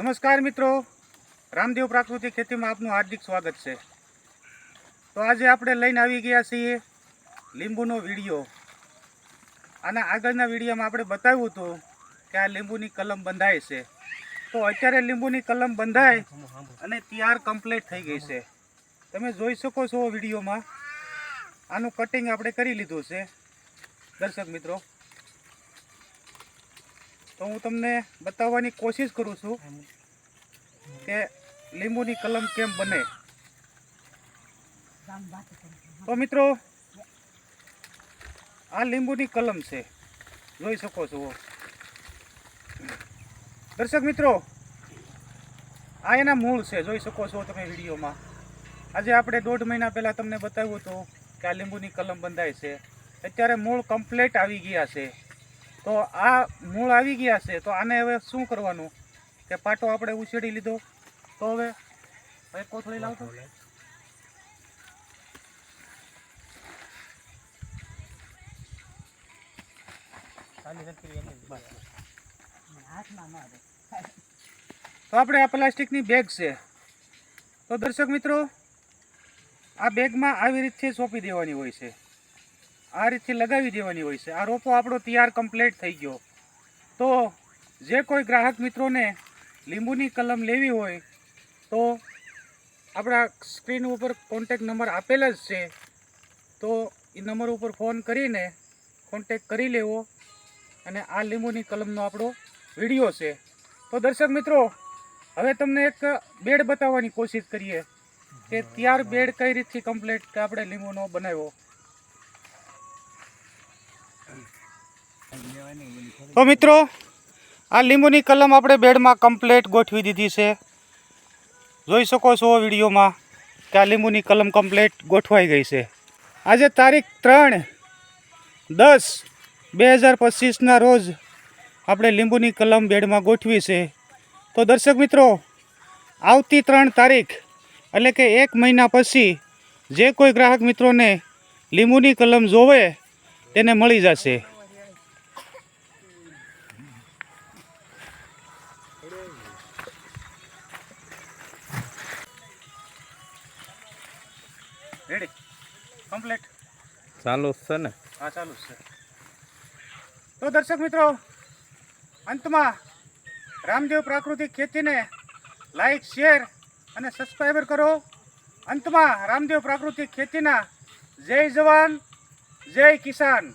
નમસ્કાર મિત્રો. રામદેવ પ્રાકૃતિક ખેતીમાં આપનું હાર્દિક સ્વાગત છે. તો આજે આપણે લઈને આવી ગયા છીએ લીંબુનો વીડિયો. આના આગળના વિડીયોમાં આપણે બતાવ્યું હતું કે આ લીંબુની કલમ બંધાય છે. તો અત્યારે લીંબુની કલમ બંધાય અને તૈયાર કમ્પ્લીટ થઈ ગઈ છે. તમે જોઈ શકો છો વિડીયોમાં. આનું કટિંગ આપણે કરી લીધું છે. દર્શક મિત્રો તો હું તમને બતાવવાની કોશિશ કરું છું કે લીંબુની કલમ કેમ બને. તો મિત્રો, આ લીંબુની કલમ છે. જોઈ શકો છો. દર્શક મિત્રો, આ એના મૂળ છે. જોઈ શકો છો તમે વિડીયોમાં. આજે આપણે દોઢ મહિના પહેલાં તમને બતાવ્યું હતું કે આ લીંબુની કલમ બંધાય છે. અત્યારે મૂળ કમ્પ્લેટ આવી ગયા છે. તો આ મૂળ આવી ગયા છે. તો આને હવે શું કરવાનું? કે પાટો આપણે ઉછેડી લીધો. તો હવે કોથળી લાવતો. તો આપણે આ પ્લાસ્ટિકની બેગ છે. તો દર્શક મિત્રો આ બેગમાં આવી રીતથી સોંપી દેવાની હોય છે. આ રીતથી લગાવી દેવાની હોય છે. આ રોપો આપણો તૈયાર કમ્પ્લીટ થઈ ગયો. તો જે કોઈ ગ્રાહક મિત્રોને લીંબુની કલમ લેવી હોય તો આપણા સ્ક્રીન ઉપર કોન્ટેક નંબર આપેલ જ છે. તો એ નંબર ઉપર ફોન કરીને કોન્ટેક કરી લેવો. અને આ લીંબુની કલમનો આપણો વીડિયો છે. તો દર્શક મિત્રો હવે તમને એક બેડ બતાવવાની કોશિશ કરીએ કે ત્યાર બેડ કઈ રીતથી કમ્પ્લીટ કે આપણે લીંબુનો બનાવ્યો? તો મિત્રો, આ લીંબુની કલમ આપણે બેડમાં કમ્પ્લેટ ગોઠવી દીધી છે. જોઈ શકો છો વિડીયોમાં કે આ લીંબુની કલમ કમ્પ્લેટ ગોઠવાઈ ગઈ છે. આજે તારીખ ત્રણ દસ બે હજાર પચીસના રોજ આપણે લીંબુની કલમ બેડમાં ગોઠવી છે. તો દર્શક મિત્રો, આવતી ત્રણ તારીખ એટલે કે એક મહિના પછી જે કોઈ ગ્રાહક મિત્રોને લીંબુની કલમ જોવે, તેને મળી જશે. રેડી કમ્પ્લીટ ચાલુ છે ને. હા ચાલુ છે. તો દર્શક મિત્રો અંતમાં રામદેવ પ્રાકૃતિક ખેતીને લાઈક શેર અને સબસ્ક્રાઈબર કરો. અંતમાં રામદેવ પ્રાકૃતિક ખેતીના જય જવાન જય કિસાન.